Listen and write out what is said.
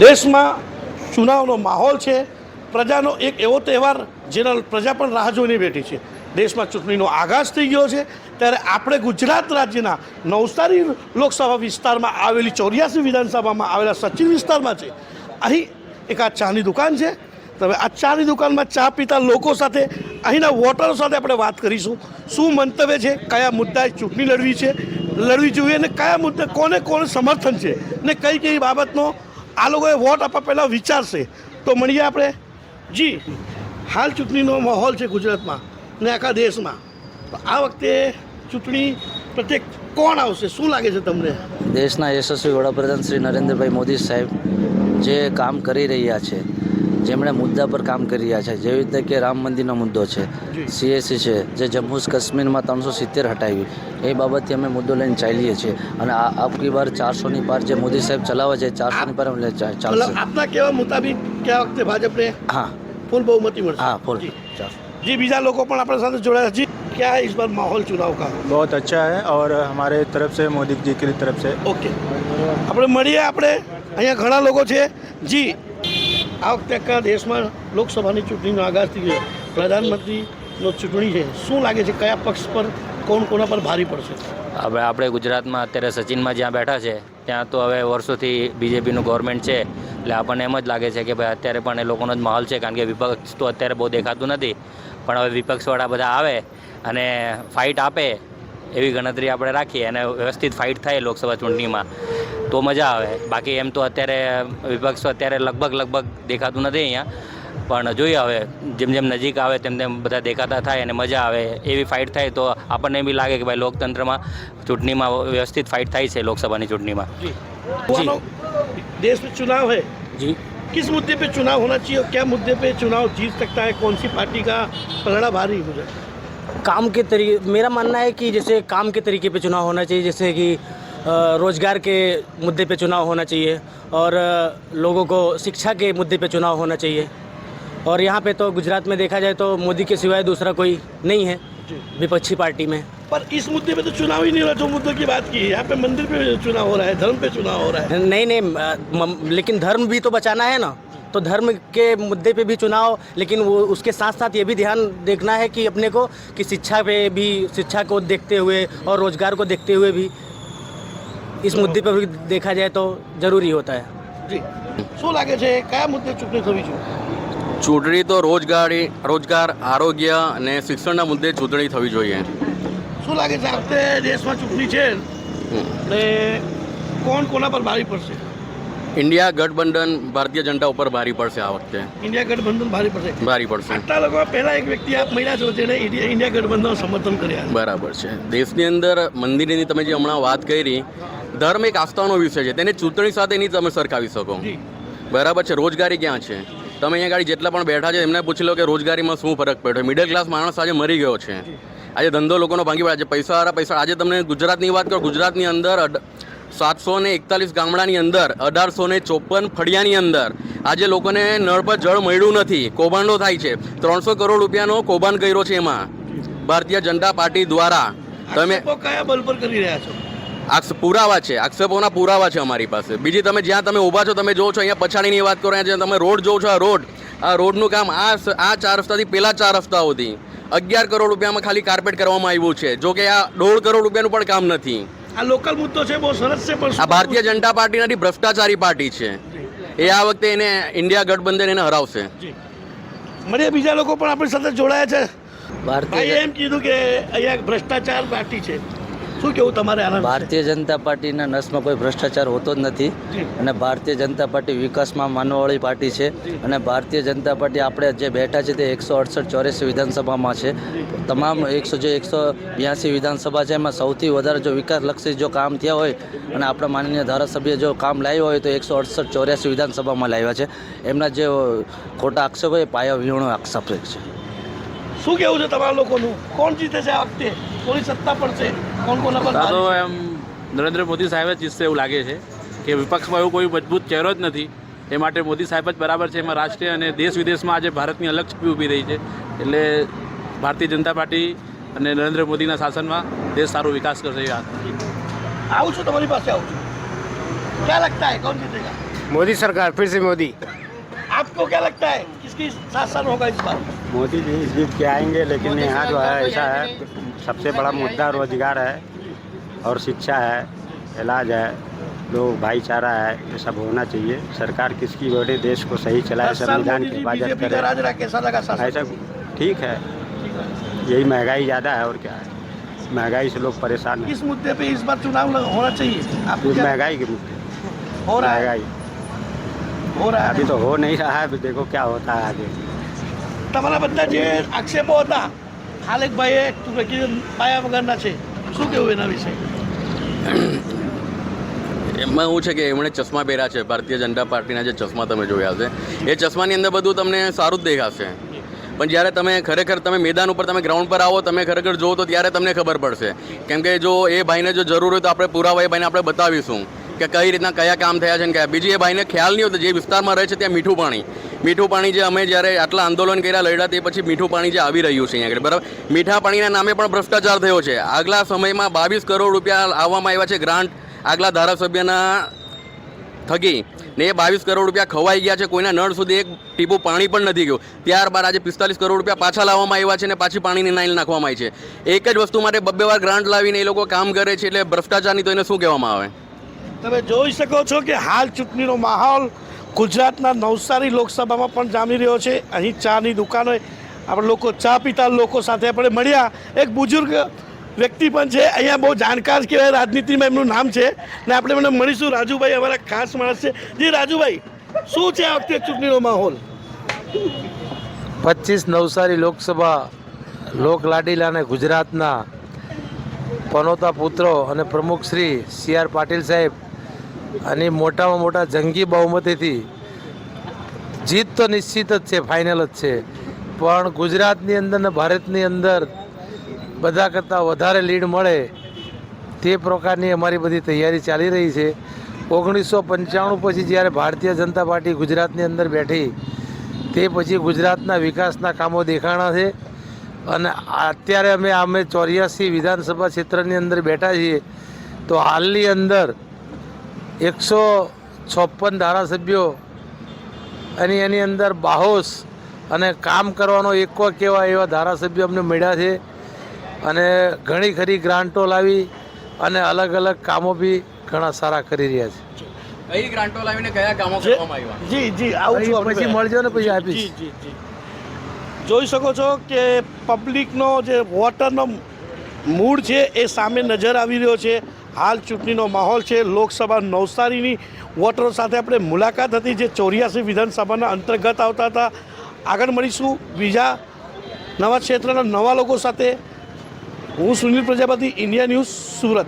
દેશમાં ચુનાવનો માહોલ છે. પ્રજાનો એક એવો તહેવાર જેના પ્રજા પણ રાહ જોઈને બેઠી છે. દેશમાં ચૂંટણીનો આગાજ થઈ ગયો છે. ત્યારે આપણે ગુજરાત રાજ્યના નવસારી લોકસભા વિસ્તારમાં આવેલી ચોર્યાસી વિધાનસભામાં આવેલા સચિન વિસ્તારમાં છે. અહીં એક આ ચાની દુકાન છે. તમે આ ચાની દુકાનમાં ચા પીતા લોકો સાથે અહીંના વોટરો સાથે આપણે વાત કરીશું. શું મંતવ્ય છે? કયા મુદ્દાએ ચૂંટણી લડવી છે? લડવી જોઈએ અને કયા મુદ્દે કોને કોને સમર્થન છે? ને કઈ કઈ બાબતનો આ લોકોએ વોટ આપવા પહેલાં વિચારશે. તો મળીએ આપણે? જી. હાલ ચૂંટણીનો માહોલ છે ગુજરાતમાં ને આખા દેશમાં. તો આ વખતે ચૂંટણી પ્રત્યે કોણ આવશે? શું લાગે છે તમને? દેશના યશસ્વી વડાપ્રધાન શ્રી નરેન્દ્રભાઈ મોદી સાહેબ જે કામ કરી રહ્યા છે જેમણે મુદ્દા પર કામ કરી રહ્યા છે જેવી રીતે કે રામ મંદિરનો મુદ્દો છે જી. સીએસસી છે જે જમ્મુ કાશ્મીરમાં ત્રણસો સિત્તેર હટાવી એ બાબતથી અમે મુદ્દો લઈને ચાલીએ છીએ અને આ આપકી વાર ચારસોની પાર જે મોદી સાહેબ ચલાવે છે ચારસોની પાર અમે ચા- મતલબ ચાલશે આપના કહેવા મુતાબિક કે આ વખતે ભાજપને હા ફૂલ બહુમતી મળશે હા ફૂલ જી. ચાલ जी बीजा लोगों પણ આપણા સાથે જોડાયા જી क्या है इस बार माहौल चुनाव का बहुत अच्छा है और हमारे तरफ से मोदी जी की तरफ से ઓકે આપણે મળીએ આપણે અહીંયા ઘણા લોકો છે જી આ વખતે આખા દેશમાં લોકસભાની ચૂંટણીનો આગાજ થઈ ગયો. પ્રધાનમંત્રીનો ચૂંટણી છે. શું લાગે છે, કયા પક્ષ પર, કોણ કોના પર ભારી પડશે? હવે આપણે ગુજરાતમાં અત્યારે સચિનમાં જ્યાં બેઠા છે, ત્યાં તો હવે વર્ષોથી બીજેપીનું ગવર્મેન્ટ છે. એટલે આપણને એમ જ લાગે છે કે ભાઈ અત્યારે પણ એ લોકોનો જ માહોલ છે, કારણ કે વિપક્ષ તો અત્યારે બહુ દેખાતું નથી. પણ હવે વિપક્ષવાળા બધા આવે અને ફાઇટ આપે. એવી ગણતરી આપણે રાખીએ અને વ્યવસ્થિત ફાઇટ થાય લોકસભા ચૂંટણીમાં તો મજા આવે બાકી એમ તો અત્યારે વિપક્ષ તો અત્યારે લગભગ લગભગ દેખાતું નથી અહીંયા પણ જોઈએ હવે જેમ જેમ નજીક આવે તેમ તેમ બધા દેખાતા થાય અને મજા આવે એવી ફાઇટ થાય તો આપણને બી લાગે કે ભાઈ લોકતંત્રમાં ચૂંટણીમાં વ્યવસ્થિત ફાઇટ થાય છે લોકસભાની ચૂંટણીમાં जी जी देश में चुनाव है જી किस मुद्दे पे चुनाव होना चाहिए और क्या मुद्दे पे चुनाव जीत सकता है कौन सी पार्टी का पलड़ा भारी हो जाए काम के तरीके मेरा मानना है कि जैसे काम के तरीके पे चुनाव होना चाहिए जैसे कि रोज़गार के मुद्दे पे चुनाव होना चाहिए और लोगों को शिक्षा के मुद्दे पे चुनाव होना चाहिए। और यहाँ पे तो गुजरात में देखा जाए तो मोदी के सिवाय दूसरा कोई नहीं है विपक्षी पार्टी में। पर इस मुद्दे पे तो चुनाव ही नहीं हो रहा जो मुद्दों की बात की है। यहाँ पे मंदिर पे चुनाव हो रहा है धर्म पे चुनाव हो रहा है। नहीं नहीं लेकिन धर्म भी तो बचाना है ना। तो धर्म के मुद्दे पे भी चुनाव लेकिन वो उसके साथ साथ ये भी ध्यान देखना है कि अपने को कि शिक्षा पे भी शिक्षा को देखते हुए और रोजगार को देखते हुए भी इस मुद्दे पर भी देखा जाए तो ज़रूरी होता है જી શું લાગે છે કયા મુદ્દે ચૂંટણી થવી જોઈએ ચૂંટણી તો રોજગારી રોજગાર આરોગ્ય અને શિક્ષણના મુદ્દે ચૂંટણી થવી જોઈએ શું લાગે છે આ વખતે દેશમાં ચૂંટણી છે ને કોણ કોના પર ભારી પડશે ઇન્ડિયા ગઠબંધન ભારતીય જનતા ઉપર ભારી પડશે આ વખતે. ઇન્ડિયા ગઠબંધન ભારી પડશે. ભારી પડશે. આટલા લોકો પહેલા એક વ્યક્તિ આપ મહિલા છો જેને ઇન્ડિયા ગઠબંધન સમર્થન કર્યા. બરાબર છે. દેશની અંદર મંદિરની તમે જે હમણાં વાત કરી ધર્મ એક આસ્થાનો વિષય છે. તેને ચૂંટણી સાથે નહીં તમે સરખાવી શકો. બરાબર છે. રોજગારી ક્યાં છે? તમે અહીંયા ગાડી જેટલા પણ બેઠા છે એમને પૂછી લો કે રોજગારીમાં શું ફરક પડ્યો? મિડલ ક્લાસ માણસ આજે મરી ગયો છે. આજે ધંધો લોકોનો ભાંગી પડ્યા. છે પૈસાવાળા પૈસા આજે તમને ગુજરાતની વાત કરો ગુજરાતની અંદર સાતસો ને એકતાલીસ ગામડાની અંદર અઢારસો ને ચોપન ફળિયાની અંદર આજે લોકોને નળ પર જળ મળ્યું નથી. કૌભાંડો થાય છે. ત્રણસો કરોડ રૂપિયાનો કૌભાંડ કર્યો છે એમાં. ભારતીય જનતા પાર્ટી દ્વારા તમે કયા બલ પર કરી રહ્યા છો? આક્ષેપ પુરાવા છે. આક્ષેપોના પુરાવા છે અમારી પાસે. બીજી તમે જ્યાં તમે ઊભા છો તમે જોવો છો અહીંયા પછાડીની વાત કરો અહીંયા તમે રોડ જોવો છો આ રોડ. આ રોડનું કામ આ આ ચાર રસ્તાથી પહેલા ચાર રસ્તા હતી અગિયાર કરોડ રૂપિયામાં ખાલી કાર્પેટ કરવામાં આવ્યું છે. જો કે આ દોઢ કરોડ રૂપિયાનું પણ કામ નથી. આ લોકલ મુદ્દો છે બહુ સરસ છે પણ આ ભારતીય જનતા પાર્ટી નથી ભ્રષ્ટાચારી પાર્ટી છે એ આ વખતે એને ઇન્ડિયા ગઠબંધન એને હરાવશે. મને બીજા લોકો પણ આપણી સાથે જોડાયા છે. ભારતીય એમ કીધું કે અહીંયા ભ્રષ્ટાચાર પાર્ટી છે. શું કેવું તમારે આના ભારતીય જનતા પાર્ટીના નસમાં કોઈ ભ્રષ્ટાચાર હોતો જ નથી અને ભારતીય જનતા પાર્ટી વિકાસમાં માનવાવાળી પાર્ટી છે અને ભારતીય જનતા પાર્ટી આપણે જે બેઠા છે તે એકસો અડસઠ ચોર્યાસી વિધાનસભામાં છે. તમામ એકસો જે એકસો બ્યાસી વિધાનસભા છે એમાં સૌથી વધારે જો વિકાસલક્ષી જો કામ થયા હોય અને આપણા માનનીય ધારાસભ્ય જો કામ લાવ્યા હોય તો એકસો અડસઠ ચોર્યાસી વિધાનસભામાં લાવ્યા છે. એમના જે ખોટા આક્ષેપ હોય એ પાયા વિહોણો આક્ષેપ છે. શું કેવું છે તમારા લોકોનું? કોણ જીતે છે આ વખતે? કોની સત્તા પડશે કોણ કોના પર આ તો ભારી? એમ નરેન્દ્ર મોદી સાહેબ જ જીતશે એવું લાગે છે કે વિપક્ષમાં એવું કોઈ મજબૂત ચહેરો જ નથી એ માટે મોદી સાહેબ જ બરાબર છે એમાં રાષ્ટ્રીય અને દેશ વિદેશમાં આજે ભારતની અલગ છબી ઊભી રહી છે એટલે ભારતીય જનતા પાર્ટી અને નરેન્દ્ર મોદીના શાસનમાં દેશ સારો વિકાસ કરશે એ વાત આવું છું તમારી પાસે આવું છું ક્યાં લગતા है कौन जीतेगा मोदी सरकार फिर से मोदी आपको क्या लगता है किसकी शासन होगा इस बार मोदी जी जीत के आएँगे लेकिन यहाँ जो है ऐसा है सबसे बड़ा मुद्दा रोज़गार है और शिक्षा है इलाज है लोग भाईचारा है ये सब होना चाहिए। सरकार किसकी बड़े देश को सही चलाए संविधान की हिफाजत करे। राज रहा कैसा लगा शासन? ऐसा ठीक है। यही महँगाई ज़्यादा है और क्या है? महँगाई से लोग परेशान हैं। किस मुद्दे पे इस बार चुनाव होना चाहिए? आप महँगाई के मुद्दे। हो रहा है। महँगाई। हो रहा है। अभी तो हो नहीं रहा है अभी देखो क्या होता है आगे। તમારા બધા જે આક્ષેપો હતા હાલેક ભાઈએ તુરકી પાયા વગરના છે. શું કેવું એના વિશે? એમાં એવું છે કે એમણે ચશ્મા પહેર્યા છે, ભારતીય જનતા પાર્ટીના જે ચશ્મા તમે જોયા છે. એ ચશ્માની અંદર બધું તમને સારું જ દેખાશે. પણ જ્યારે તમે ખરેખર તમે મેદાન ઉપર, તમે ગ્રાઉન્ડ પર આવો, તમે ખરેખર જુઓ તો ત્યારે તમને ખબર પડશે. કેમ કે જો એ ભાઈને જો જરૂર હોય તો આપણે પુરાવા એ ભાઈને આપણે બતાવીશું કે કઈ રીતના કયા કામ થયા છે ને કયા. બીજી એ ભાઈને ખ્યાલ નહીં હોતો જે વિસ્તારમાં રહે છે ત્યાં મીઠું પાણી. મીઠું પાણી જે અમે જ્યારે આટલા આંદોલન કર્યા, લડ્યા તે પછી મીઠું પાણી જે આવી રહ્યું છે અહીંયા આગળ, બરાબર? મીઠા પાણીના નામે પણ ભ્રષ્ટાચાર થયો છે. આગલા સમયમાં બાવીસ કરોડ રૂપિયા આવવામાં આવ્યા છે ગ્રાન્ટ આગલા ધારાસભ્યના થકી. ને બાવીસ કરોડ રૂપિયા ખવાઈ ગયા છે, કોઈના નળ સુધી એક ટીપું પાણી પણ નથી ગયું. ત્યારબાદ આજે પિસ્તાલીસ કરોડ રૂપિયા પાછા લાવવામાં આવ્યા છે ને પાછી પાણીની નાઈલ નાખવામાં આવી છે. એક જ વસ્તુ માટે બબ્બે વાર ગ્રાન્ટ લાવીને એ લોકો કામ કરે છે એટલે ભ્રષ્ટાચારની તો એને શું કહેવામાં આવે? તમે જોઈ શકો છો કે હાલ ચૂંટણીનો માહોલ ગુજરાતના નવસારી લોકસભામાં પણ જામી રહ્યો છે. અહીં ચાની દુકાનો આપણે લોકો ચા પીતા લોકો સાથે આપણે મળ્યા. એક બુજુર્ગ વ્યક્તિ પણ છે. અહીંયા બહુ જાણકાર કહેવાય રાજનીતિમાં એમનું નામ છે. ને આપણે મને મળીશું. રાજુભાઈ અમારા ખાસ માણસ છે. જી રાજુભાઈ, શું છે આ વખતે ચૂંટણીનો માહોલ? પચીસ નવસારી લોકસભા, લોક લાડીલાને ગુજરાતના પનોતા પુત્રો અને પ્રમુખ શ્રી સી આર પાટીલ સાહેબ અને મોટામાં મોટા જંગી બહુમતીથી જીત તો નિશ્ચિત જ છે ફાઇનલ જ છે. પણ ગુજરાતની અંદર ને ભારતની અંદર બધા કરતાં વધારે લીડ મળે તે પ્રકારની અમારી બધી તૈયારી ચાલી રહી છે. ઓગણીસો પંચાણું પછી જ્યારે ભારતીય જનતા પાર્ટી ગુજરાતની અંદર બેઠી, તે પછી ગુજરાતના વિકાસના કામો દેખાણા છે. અને અત્યારે અમે અમે ચોર્યાસી વિધાનસભા ક્ષેત્રની અંદર બેઠા છીએ, તો હાલની અંદર એકસો છપ્પન ધારાસભ્યો અને એની અંદર બાહોશ અને કામ કરવાનો એકો કેવા એવા ધારાસભ્યો અમને મળ્યા છે. અને ઘણી ખરી ગ્રાન્ટો લાવી અને અલગ અલગ કામો બી ઘણા સારા કરી રહ્યા છે. કઈ ગ્રાન્ટો લાવીને કયા કામો જે- કરવામાં આવ્યા? જી જી આવું છું પછી મળજો ને પછી આપીશ. જી જી જી. જોઈ શકો છો કે પબ્લિકનો જે વોટરનો મૂડ છે એ સામે નજર આવી રહ્યો છે. હાલ ચૂંટણીનો માહોલ છે. લોકસભા નવસારીની વોટરો સાથે આપણે મુલાકાત હતી જે ચોર્યાસી વિધાનસભાના અંતર્ગત આવતા હતા. આગળ મળીશું. બીજા નવા ક્ષેત્રના નવા લોકો સાથે. હું સુનિલ પ્રજાપતિ, ઇન્ડિયા ન્યૂઝ સુરત.